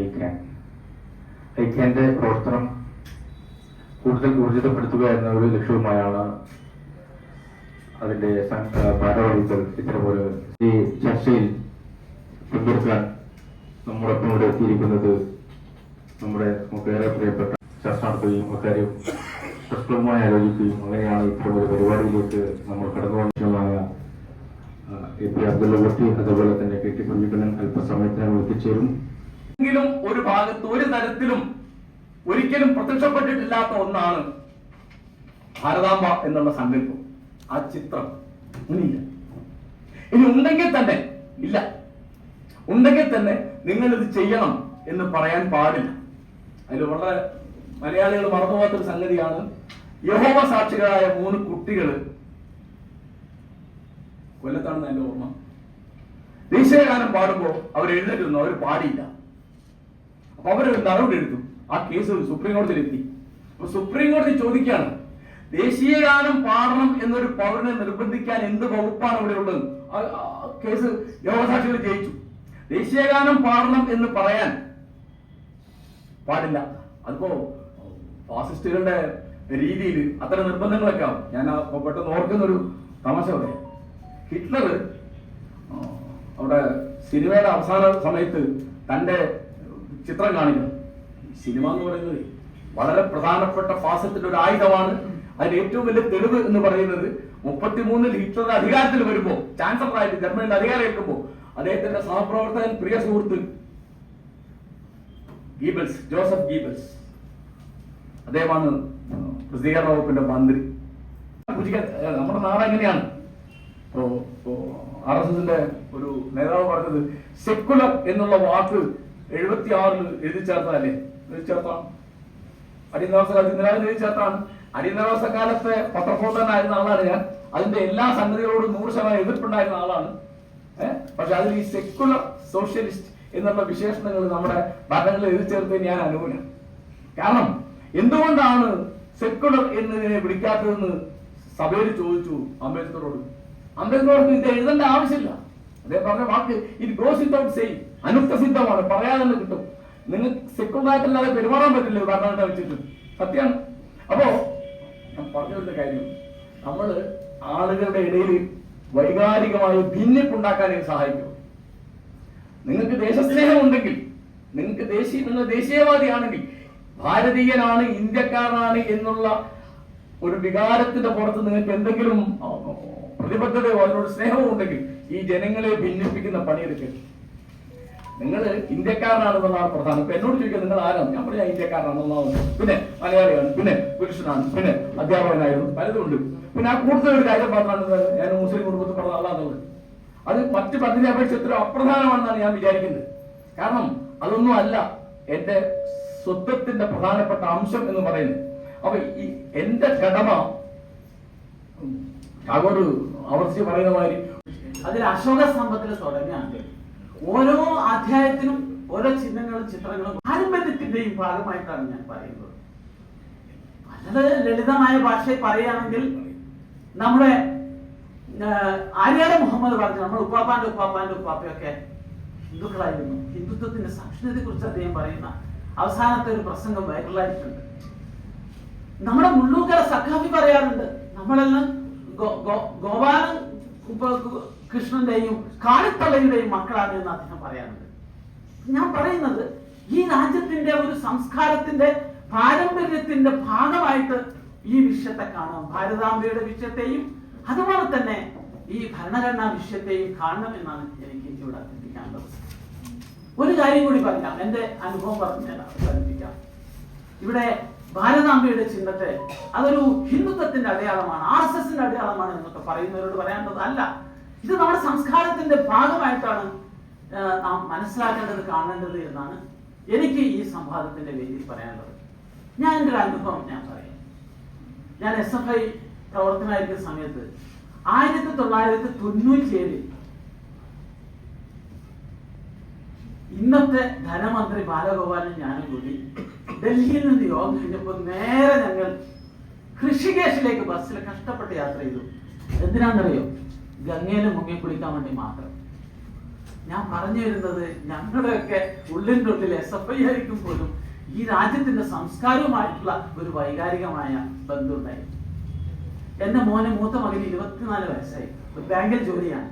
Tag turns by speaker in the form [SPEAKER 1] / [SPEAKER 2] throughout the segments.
[SPEAKER 1] ഐക്യാൻ. ഐക്യാന്റെ പ്രവർത്തനം കൂടുതൽ ഊർജിതപ്പെടുത്തുക എന്ന ഒരു ലക്ഷ്യവുമായാണ് അതിന്റെ ഭാരവാഹികൾ ഇത്ര ഇത്തരമൊരു ഈ ചർച്ചയിൽ പങ്കെടുക്കാൻ നമ്മോടൊപ്പം ഇവിടെ എത്തിയിരിക്കുന്നത് നമ്മുടെ നമുക്കേറെ പ്രിയപ്പെട്ട ചർച്ച നടത്തുകയും അക്കാര്യം പ്രശ്നവുമായി ആലോചിക്കുകയും അങ്ങനെയാണ് ഇത്തരമൊരു പരിപാടിയിലേക്ക് നമ്മൾ കടന്നു വന്നതുമായ എ പി അബ്ദുള്ള കുട്ടി അതുപോലെ തന്നെ കെ ടി കുഞ്ഞിക്കണ്ണൻ അല്പസമയത്തിനകം എത്തിച്ചേരും.
[SPEAKER 2] എങ്കിലും ഒരു ഭാഗത്ത് ഒരു തരത്തിലും ഒരിക്കലും പ്രത്യക്ഷപ്പെട്ടിട്ടില്ലാത്ത ഒന്നാണ് ഭാരതാംബ എന്നുള്ള സങ്കല്പം ആ ചിത്രം ഇനിയില്ല. ഇനി ഉണ്ടെങ്കിൽ തന്നെ ഇല്ല. ഉണ്ടെങ്കിൽ തന്നെ നിങ്ങൾ ഇത് ചെയ്യണം എന്ന് പറയാൻ പാടില്ല. അതിൽ വളരെ മലയാളികൾ മറന്നുപോകാത്തൊരു സംഗതിയാണ്. യഹോവ സാക്ഷികളായ മൂന്ന് കുട്ടികൾ കൊല്ലത്താണെന്ന് എന്റെ ഓർമ്മ. ദേശീയഗാനം പാടുമ്പോൾ അവർ എഴുന്നേറ്റിരുന്നു അവർ പാടിയില്ല. അവർ നടപടി എടുത്തു. ആ കേസ് സുപ്രീം കോടതിയിൽ എത്തി. അപ്പൊ സുപ്രീം കോടതി ചോദിക്കുകയാണ് ദേശീയഗാനം പാടണം എന്നൊരു പൗരനെ നിർബന്ധിക്കാൻ എന്ത് വകുപ്പാണ് ഇവിടെ ഉള്ളത്? കേസ് യോഗസാക്ഷികൾ ജയിച്ചു. ദേശീയഗാനം പാടണം എന്ന് പറയാൻ പാടില്ല. അതിപ്പോ ഫാസിസ്റ്റുകളുടെ രീതിയിൽ അത്തരം നിർബന്ധങ്ങളൊക്കെ ആവും. ഞാൻ പെട്ടെന്ന് ഓർക്കുന്നൊരു തമാശ പറയാം. ഹിറ്റ്ലർ അവിടെ സിനിമയുടെ അവസാന സമയത്ത് തന്റെ ചിത്രം കാണിക്കണം സിനിമ എന്ന് പറയുന്നത് വളരെ പ്രധാനപ്പെട്ട ഫാസത്തിന്റെ ഒരു ആയുധമാണ്. അതിന് ഏറ്റവും വലിയ തെളിവ് എന്ന് പറയുന്നത് മുപ്പത്തിമൂന്നിൽ ഹിറ്റ്ലർ അധികാരത്തിൽ വരുമ്പോ ചാൻസലറായിട്ട് ജർമ്മനിയിൽ അധികാരം ഏൽക്കുമ്പോ അദ്ദേഹത്തിന്റെ സഹപ്രവർത്തകൻ പ്രിയ സുഹൃത്ത് ഗീബൽസ് ജോസഫ് ഗീബൽസ്. അദ്ദേഹമാണ് പ്രസിദ്ധീകരണ വകുപ്പിന്റെ മന്ത്രി. നമ്മുടെ നാട് എങ്ങനെയാണ്? ആർ എസ് എസിന്റെ ഒരു നേതാവ് പറഞ്ഞത് സെക്കുലർ എന്നുള്ള വാക്ക് എഴുപത്തി ആറിൽ എഴുതി ചേർത്തതല്ലേ എഴുതി ചേർത്താണ് അടിയന്തരാവസ്ഥ കാലത്ത് എഴുതി ചേർത്താണ് അടിയന്തരാവസ്ഥ കാലത്തെ പത്രപ്രവർത്തകനായിരുന്ന ആളാണ് ഞാൻ. അതിന്റെ എല്ലാ സംഗതികളോടും നൂറ് ശതമാനം എതിർപ്പുണ്ടായിരുന്ന ആളാണ്. പക്ഷെ അതിൽ ഈ സെക്കുലർ സോഷ്യലിസ്റ്റ് എന്നുള്ള വിശേഷണങ്ങൾ നമ്മുടെ ഭരണങ്ങളിൽ എഴുതി ചേർത്ത് ഞാൻ അനുകൂലം. കാരണം എന്തുകൊണ്ടാണ് സെക്യുലർ എന്നതിനെ വിളിക്കാത്തതെന്ന് സഭയിൽ ചോദിച്ചു അംബേദ്കറോട്? അംബേദ്കറോട് ഇത് എഴുതേണ്ട ആവശ്യമില്ല. അദ്ദേഹം പറഞ്ഞ വാക്ക് ഇറ്റ് ഗോസ് വിത്തൗട്ട് സെയിം അനുക്തസിദ്ധമാണ് പറയാതെ തന്നെ കിട്ടും. നിങ്ങൾക്ക് സെക്കുലർ ആയിട്ടല്ലാതെ പെരുമാറാൻ പറ്റില്ല ഭരണഘടന വെച്ചിട്ട്. സത്യമാണ് അപ്പോ ഞാൻ പറഞ്ഞു വരുന്ന കാര്യം. നമ്മൾ ആളുകളുടെ ഇടയിൽ വൈകാരികമായി ഭിന്നിപ്പുണ്ടാക്കാൻ സഹായിക്കും. നിങ്ങൾക്ക് ദേശസ്നേഹം ഉണ്ടെങ്കിൽ നിങ്ങൾക്ക് ദേശീയ നിങ്ങൾ ദേശീയവാദിയാണെങ്കിൽ ഭാരതീയനാണ് ഇന്ത്യക്കാരനാണ് എന്നുള്ള ഒരു വികാരത്തിന്റെ പുറത്ത് നിങ്ങൾക്ക് എന്തെങ്കിലും പ്രതിബദ്ധതയോ അതിനോട് സ്നേഹമോ ഉണ്ടെങ്കിൽ ഈ ജനങ്ങളെ ഭിന്നിപ്പിക്കുന്ന പണിയെടുക്കരുത്. നിങ്ങൾ ഇന്ത്യക്കാരനാണെന്നുള്ളതാണ് പ്രധാനം. ഇപ്പൊ എന്നോട് ചോദിക്കുക നിങ്ങൾ ആരാണ് ഞാൻ പറഞ്ഞ ഇന്ത്യക്കാരനാണെന്നുള്ളതാണ് പിന്നെ മലയാളിയാണ് പിന്നെ പുരുഷനാണ് പിന്നെ അധ്യാപകനായിരുന്നു പലതുണ്ട് പിന്നെ ആ കൂടുതൽ ഒരു കാര്യം പറഞ്ഞാണ് ഞാൻ മുസ്ലിം കുടുംബത്തിൽ പറഞ്ഞ ആളാന്നുള്ളത് അത് മറ്റു പദ്ധതി അപേക്ഷിച്ച് എത്ര അപ്രധാനമാണെന്നാണ് ഞാൻ വിചാരിക്കുന്നത്. കാരണം അതൊന്നും അല്ല എന്റെ സ്വത്വത്തിന്റെ പ്രധാനപ്പെട്ട അംശം എന്ന് പറയുന്നത്. അപ്പൊ ഈ എന്റെ കടമ ടാഗോർ ആവർത്തിച്ച് പറയുന്ന മാതിരി
[SPEAKER 3] അതിൽ അശോക സ്തംഭത്തിൽ തുടങ്ങിയാണ് ഓരോ അധ്യായത്തിനും ഓരോ ചിഹ്നങ്ങളും ചിത്രങ്ങളും പാരമ്പര്യത്തിന്റെയും ഭാഗമായിട്ടാണ് ഞാൻ പറയുന്നത്. വളരെ ലളിതമായ ഭാഷയിൽ പറയുകയാണെങ്കിൽ നമ്മുടെ ആര്യാട മുഹമ്മദ് പറഞ്ഞു നമ്മൾ ഉപ്പാപ്പാന്റെ ഉപ്പാപ്പാന്റെ ഉപ്പാപ്പയൊക്കെ ഹിന്ദുക്കളായിരുന്നു. ഹിന്ദുത്വത്തിന്റെ സാക്ഷരതയെ കുറിച്ച് അദ്ദേഹം പറയുന്ന അവസാനത്തെ ഒരു പ്രസംഗം വൈറലായിട്ടുണ്ട്. നമ്മുടെ മുള്ളൂക്കര സഖാഫി പറയാറുണ്ട് നമ്മളെല്ലാം ഗോപാലം കൃഷ്ണന്റെയും കാളിത്തള്ളയുടെയും മക്കളാണ് എന്ന് അദ്ദേഹം പറയാറുണ്ട്. ഞാൻ പറയുന്നത് ഈ രാജ്യത്തിന്റെ ഒരു സംസ്കാരത്തിന്റെ പാരമ്പര്യത്തിന്റെ ഭാഗമായിട്ട് ഈ വിഷയത്തെ കാണാം. ഭാരതാംബയുടെ വിഷയത്തെയും അതുപോലെ തന്നെ ഈ ഭരണഘടനാ വിഷയത്തെയും കാണണം എന്നാണ് എനിക്ക് ഇവിടെ അഭ്യർത്ഥിക്കാനുള്ളത്. ഒരു കാര്യം കൂടി പറയാം എന്റെ അനുഭവം പറഞ്ഞ് ഞാൻ അവസാനിപ്പിക്കാം. ഇവിടെ ഭാരതാംബയുടെ ചിഹ്നത്തെ അതൊരു ഹിന്ദുത്വത്തിന്റെ അടയാളമാണ് ആർ എസ് എസിന്റെ അടയാളമാണ് എന്നൊക്കെ പറയുന്നവരോട് പറയാനുള്ളത് അല്ല ഇത് നമ്മുടെ സംസ്കാരത്തിന്റെ ഭാഗമായിട്ടാണ് നാം മനസ്സിലാക്കേണ്ടത് കാണേണ്ടത് എന്നാണ് എനിക്ക് ഈ സംവാദത്തിന്റെ വേദിയിൽ പറയാനുള്ളത്. ഞാൻ എന്റെ ഒരു അനുഭവം ഞാൻ പറയാം. ഞാൻ എസ് എഫ് ഐ പ്രവർത്തനമായിരിക്കുന്ന സമയത്ത് ആയിരത്തി തൊള്ളായിരത്തി തൊണ്ണൂറ്റി ഏഴിൽ ഇന്നത്തെ ധനമന്ത്രി ബാലഗോപാലൻ ഞാനും കൂടി ഡൽഹിയിൽ നിന്ന് യോഗം കഴിഞ്ഞപ്പോൾ നേരെ ഞങ്ങൾ കൃഷികേശിലേക്ക് ബസ്സിൽ കഷ്ടപ്പെട്ട് യാത്ര ചെയ്തു. എന്തിനാണെന്നറിയോ? ഗംഗയിൽ മുങ്ങി കുളിക്കാൻ വേണ്ടി മാത്രം. ഞാൻ പറഞ്ഞു വരുന്നത് ഞങ്ങളുടെയൊക്കെ ഉള്ളിന്റെ ഉള്ളിൽ എസ് എഫ് ഐ ആയിരിക്കും പോലും ഈ രാജ്യത്തിന്റെ സംസ്കാരവുമായിട്ടുള്ള ഒരു വൈകാരികമായ ബന്ധമുണ്ടായി. എന്റെ മോനെ മൂത്ത മകന് ഇരുപത്തിനാല് വയസ്സായി. ഒരു ബാങ്കിൽ ജോലിയാണ്.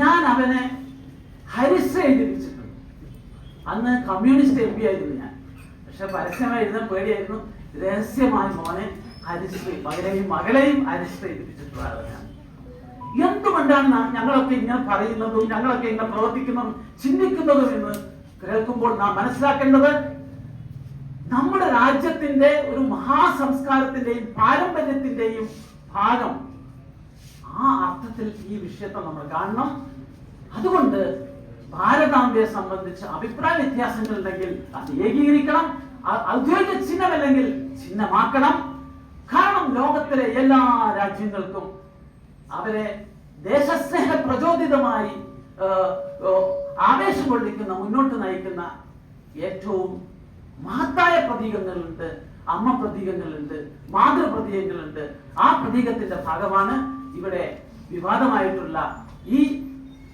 [SPEAKER 3] ഞാൻ അവനെ ഹരിശ്ര എഴുതിപ്പിച്ചിട്ടുണ്ട് അന്ന് കമ്മ്യൂണിസ്റ്റ് എം പി ആയിരുന്നു ഞാൻ. പക്ഷെ പരസ്യമായി എഴുതാൻ പേടിയായിരുന്നു. രഹസ്യമായി മോനെ ഹരിശ്രീ മകനെയും മകളെയും ഹരിശ്ര എഴുതിപ്പിച്ചിട്ടുള്ള ആളാണ് എന്തുകൊണ്ടാണ് ഞങ്ങളൊക്കെ ഇങ്ങനെ പറയുന്നതും ഞങ്ങളൊക്കെ ഇങ്ങനെ പ്രവർത്തിക്കുന്നതും ചിന്തിക്കുന്നതും എന്ന് കേൾക്കുമ്പോൾ നാം മനസ്സിലാക്കേണ്ടത് നമ്മുടെ രാജ്യത്തിന്റെ ഒരു മഹാസംസ്കാരത്തിന്റെയും പാരമ്പര്യത്തിന്റെയും ഭാഗം ആ അർത്ഥത്തിൽ ഈ വിഷയത്തെ നമ്മൾ കാണണം. അതുകൊണ്ട് ഭാരതാംബയെ സംബന്ധിച്ച് അഭിപ്രായ വ്യത്യാസങ്ങൾ ഉണ്ടെങ്കിൽ അത് ഏകീകരിക്കണം. ഔദ്യോഗിക ചിഹ്നമല്ലെങ്കിൽ ചിഹ്നമാക്കണം. കാരണം ലോകത്തിലെ എല്ലാ രാജ്യങ്ങൾക്കും അവരെ ദേശസ്നേഹ പ്രചോദിതമായി ആവേശം കൊള്ളിക്കുന്ന മുന്നോട്ട് നയിക്കുന്ന ഏറ്റവും മഹത്തായ പ്രതീകങ്ങളുണ്ട് അമ്മ പ്രതീകങ്ങളുണ്ട് മാതൃ പ്രതീകങ്ങളുണ്ട്. ആ പ്രതീകത്തിന്റെ ഭാഗമാണ് ഇവിടെ വിവാദമായിട്ടുള്ള ഈ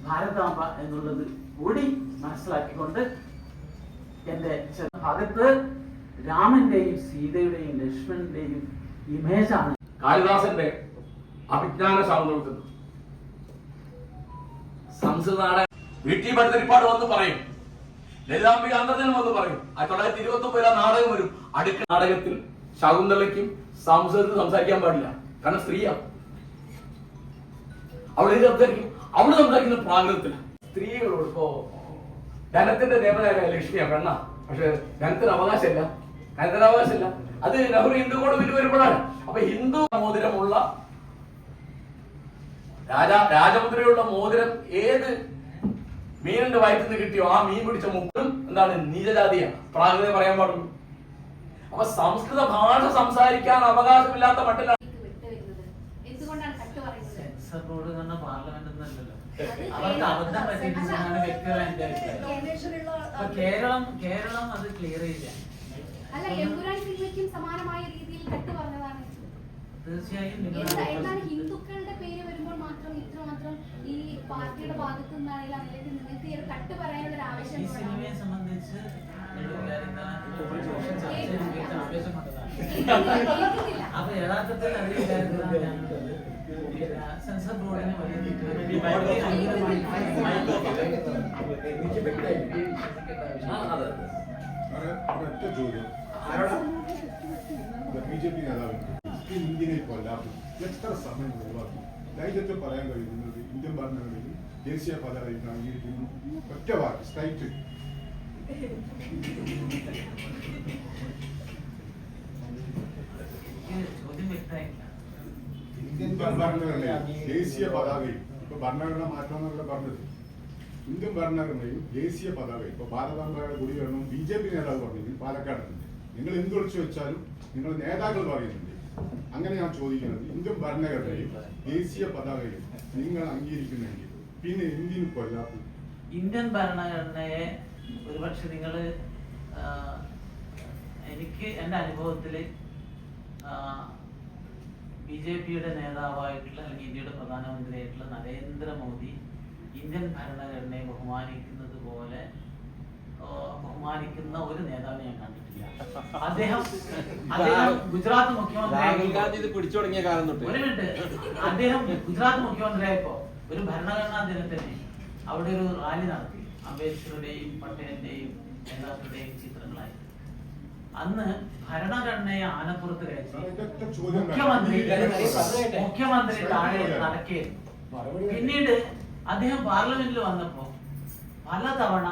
[SPEAKER 3] ഭാരതാംബ എന്നുള്ളത് കൂടി മനസ്സിലാക്കിക്കൊണ്ട് എന്റെ ഭാഗത്ത് രാമന്റെയും സീതയുടെയും ലക്ഷ്മണന്റെയും ഇമേജാണ്
[SPEAKER 2] കാളിദാസന്റെ അഭിജ്ഞാന ശാന്തത്തിൽ സംസ്കൃത നാടകം വീട്ടിൽ ഭട്ടതിരിപ്പാട് വന്ന് പറയും. ലളിതാംബിക അന്തർജനം വന്ന് പറയും. ആയിരത്തി തൊള്ളായിരത്തി ഇരുപത്തി ഒമ്പതിൽ ആ നാടകം വരും. അടുക്ക നാടകത്തിൽ ശകുന്തളയ്ക്കും സംസ്കൃതത്തിൽ സംസാരിക്കാൻ പാടില്ല. കാരണം സ്ത്രീയാ. ഇത് സംസാരിക്കും. അവൾ സംസാരിക്കുന്ന പ്രാകൃതത്തില സ്ത്രീകളോട് ഇപ്പോ ധനത്തിന്റെ ദേവതയായ ലക്ഷ്മിയാ പെണ്ണ. പക്ഷെ ധനത്തിന് അവകാശമില്ല. ധനത്തിന് അവകാശമില്ല. അത് നെഹ്റു ഹിന്ദു കോഡ് വരുമ്പോഴാണ്. അപ്പൊ ഹിന്ദു മോതിരമുള്ള രാജാ രാജമുദ്രയുള്ള മോതിരം ഏത് മീനിന്റെ വയറ്റിൽ നിന്ന് കിട്ടിയോ? ആ മീൻ പിടിച്ച മുക്കും എന്താണ്? നീചജാതിയാണ് പ്രാകൃത പറയാൻ പാടുള്ളൂ. അപ്പൊ സംസ്കൃത ഭാഷ സംസാരിക്കാൻ അവകാശമില്ലാത്ത മട്ടിലാണ്.
[SPEAKER 3] അവർക്ക് അബദ്ധം എന്റെ കേരളം കേരളം അത് ക്ലിയർ ചെയ്യില്ല.
[SPEAKER 4] അല്ല എമ്പുരാൻ സമാനമായ
[SPEAKER 3] തീർച്ചയായും
[SPEAKER 4] ഹിന്ദുക്കളുടെ പേര് വരുമ്പോൾ മാത്രം ഇത്രമാത്രം ഈ പാർട്ടിയുടെ ഭാഗത്തു നിന്നാണെങ്കിൽ അല്ലെങ്കിൽ നിങ്ങൾക്ക് ഈ ഒരു കട്ട് പറയാനുള്ള ഒരു ആവശ്യം
[SPEAKER 3] ഈ സിനിമയെ സംബന്ധിച്ച്. അപ്പൊ യഥാർത്ഥത്തിൽ സെൻസർ ബോർഡിന് വലിയ
[SPEAKER 5] ചോദ്യം. ബി ജെ പി നേതാവിന് ഈ ഇന്ത്യനെ കൊല്ലാത്തത് എത്ര സമയം ഒഴിവാക്കി? ധൈര്യത്തിൽ പറയാൻ കഴിയുന്നത് ഇന്ത്യൻ ഭരണഘടനയിൽ ദേശീയ പതാക അംഗീകരിക്കുന്നു ഒറ്റ വാക്ക് സ്ട്രൈറ്റ് ഇന്ത്യൻ ഭരണഘടനയിൽ ദേശീയ പതാകയും ഇപ്പൊ ഭരണഘടന മാറ്റമെന്നല്ല പറഞ്ഞത്? ഇന്ത്യൻ ഭരണഘടനയിൽ ദേശീയ പതാക ഇപ്പൊ ഭാരതാംബയുടെ കൂടി വരണം. ബി ജെ പി നേതാവ് പറഞ്ഞെങ്കിൽ പാലക്കാടുണ്ട് നിങ്ങൾ എന്തൊളിച്ചു വെച്ചാലും നിങ്ങൾ നേതാക്കൾ പറയുന്നുണ്ട് അങ്ങനെ ഞാൻ ചോദിക്കുന്നത് ഇന്ത്യൻ ഭരണഘടനയും ദേശീയ പതാകയും നിങ്ങൾ അംഗീകരിക്കുന്നെങ്കിൽ പിന്നെ എന്തിനു കൊല്ലാത്ത
[SPEAKER 3] ഇന്ത്യൻ ഭരണഘടനയെ ഒരുപക്ഷെ നിങ്ങൾ എനിക്ക് എന്റെ അനുഭവത്തിൽ ബി ജെ പിയുടെ നേതാവായിട്ടുള്ള അല്ലെങ്കിൽ ഇന്ത്യയുടെ പ്രധാനമന്ത്രിയായിട്ടുള്ള നരേന്ദ്രമോദി ഇന്ത്യൻ ഭരണഘടനയെ ബഹുമാനിക്കുന്നത് പോലെ ബഹുമാനിക്കുന്ന ഒരു നേതാവിനെ ഞാൻ കണ്ടിട്ടില്ല. അദ്ദേഹം അദ്ദേഹം ഗുജറാത്ത് മുഖ്യമന്ത്രി
[SPEAKER 6] രാഹുൽ ഗാന്ധി ഇത് പിടിച്ചു തുടങ്ങിയ കാലം തൊട്ട്.
[SPEAKER 3] മിനിറ്റ്. അദ്ദേഹം ഗുജറാത്ത് മുഖ്യമന്ത്രിയായപ്പോ ഒരു ഭരണഘടനാ ദിനത്തിന് അവിടെ ഒരു റാലി നടത്തി. അംബേദ്കറുടെയും പട്ടേലിന്റെയും നേതാക്കളുടെയും ചിത്രങ്ങളായി. അന്ന് ഭരണഘടനയെ ആനപ്പുറത്ത് കയറ്റി
[SPEAKER 5] ഒരൊറ്റ ചോദ്യം
[SPEAKER 3] മുഖ്യമന്ത്രി. മുഖ്യമന്ത്രി താഴെ നടക്കുകയായിരുന്നു പിന്നീട് അദ്ദേഹം പാർലമെന്റിൽ വന്നപ്പോ പലതവണ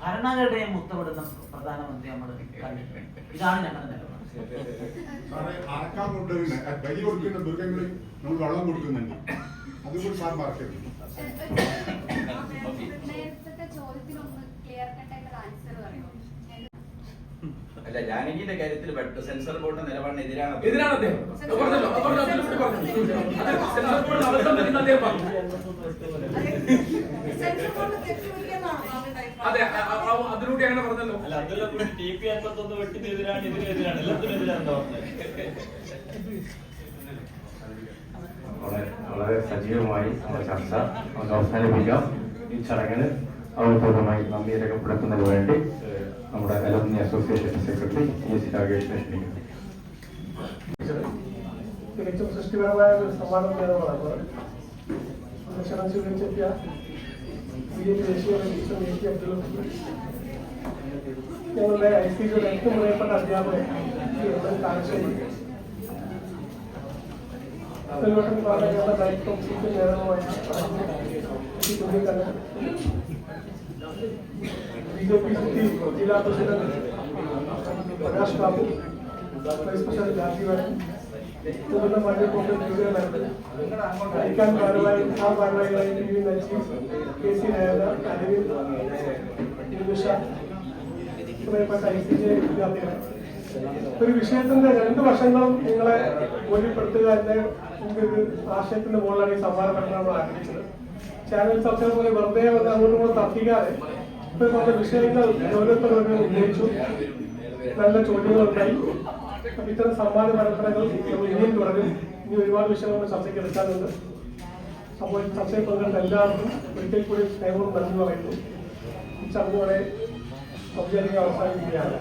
[SPEAKER 3] ഭരണഘടനയെ മുത്തമിടുന്ന പ്രധാനമന്ത്രി നമ്മൾ കണ്ടിട്ടുണ്ട്. ഇതാണ് ഞങ്ങളുടെ നിലപാട്.
[SPEAKER 5] സാറേ അറക്കാൻ കൊണ്ടുവരുന്ന ബലി കൊടുക്കുന്ന മൃഗങ്ങളിൽ നമ്മൾ വെള്ളം കൊടുക്കുന്നുണ്ട്. അതും കൂടി സാർ മറക്കരുത്.
[SPEAKER 4] നേരത്തെ ചോദ്യത്തിനൊന്ന് ക്ലിയർ കട്ടായിട്ട് ആൻസർ പറയുമോ
[SPEAKER 7] അല്ല ജാനകിയുടെ കാര്യത്തിൽ സെൻസർ ബോർഡിന്റെ നിലപാടിന് എതിരാണ്
[SPEAKER 2] എതിരാണ് അദ്ദേഹം. സെൻസർ ബോർഡ് അദ്ദേഹം പറഞ്ഞു. അതെ അതിലൂടെ അങ്ങനെ പറഞ്ഞല്ലോ.
[SPEAKER 6] അല്ല അതെല്ലാം കൂടി ടി പി അമ്പത്തൊന്ന് വെട്ടിനെതിരാണ് ഇതിനെതിരാണ് എല്ലാത്തിനെതിരാണ്
[SPEAKER 1] വളരെ വളരെ സജീവമായി നമ്മുടെ ചർച്ച നമുക്ക് അവസാനിപ്പിക്കാം. ഈ ചടങ്ങിന് ഔദ്യോഗികമായി നന്ദി രേഖപ്പെടുത്തുന്നതിന് വേണ്ടി നമ്മുടെ alumni association secretary K C രാകേഷിനെ ക്ഷണിക്കുന്നു.
[SPEAKER 8] തികച്ചും സൃഷ്ടിപരമായ ഒരു സമ്മാനം നേടുന്നതാണ്. ക്ഷണം സ്വീകരിച്ചെത്തിയ ബി ജെ പി ദേശീയ അധ്യക്ഷൻ എ പി അബ്ദുൽ ലത്തീഫ് ഞങ്ങളുടെ ഐ സി ജിയുടെ ഏറ്റവും പ്രിയപ്പെട്ട അധ്യാപകൻ ശ്രീ എം എൻ കാരശ്ശേരി അബ്ദുൽവട്ടൻ Palakkad director seat നേതൃത്വമായ Shri Kunhikannan B J P city ജില്ലാ ഒരു വിഷയത്തിന്റെ രണ്ട് വശങ്ങളും നിങ്ങളെ ബോധ്യപ്പെടുത്തുക എന്ന ഒരു ആശയത്തിന്റെ മുകളിലാണ് ഈ സമ്മാന നമ്മൾ ആഗ്രഹിച്ചത്. ചാനൽ ചർച്ച പോലെ വെറുതെ വന്ന് അങ്ങോട്ടും കൂടെ തർക്കിക്കാതെ ഇപ്പൊ നമ്മുടെ വിഷയങ്ങൾ ഓരോരുത്തരും ഉന്നയിച്ചു. നല്ല ചോദ്യങ്ങളുണ്ടായി. ഇത്തരം സമ്മാന പരമ്പരകൾ നമ്മൾ ഇനിയും തുടരും. ഇനി ഒരുപാട് വിഷയങ്ങൾ ചർച്ചയ്ക്ക് എടുക്കാറുണ്ട് അപ്പോൾ ചർച്ചയിൽ പങ്കെടുത്ത എല്ലാവർക്കും ഒരിക്കൽ കൂടി സ്നേഹവും നന്ദി പറയുന്നു. ഈ ചർച്ചയോടെ ഔപചാരിക അവസാനിക്കുകയാണ്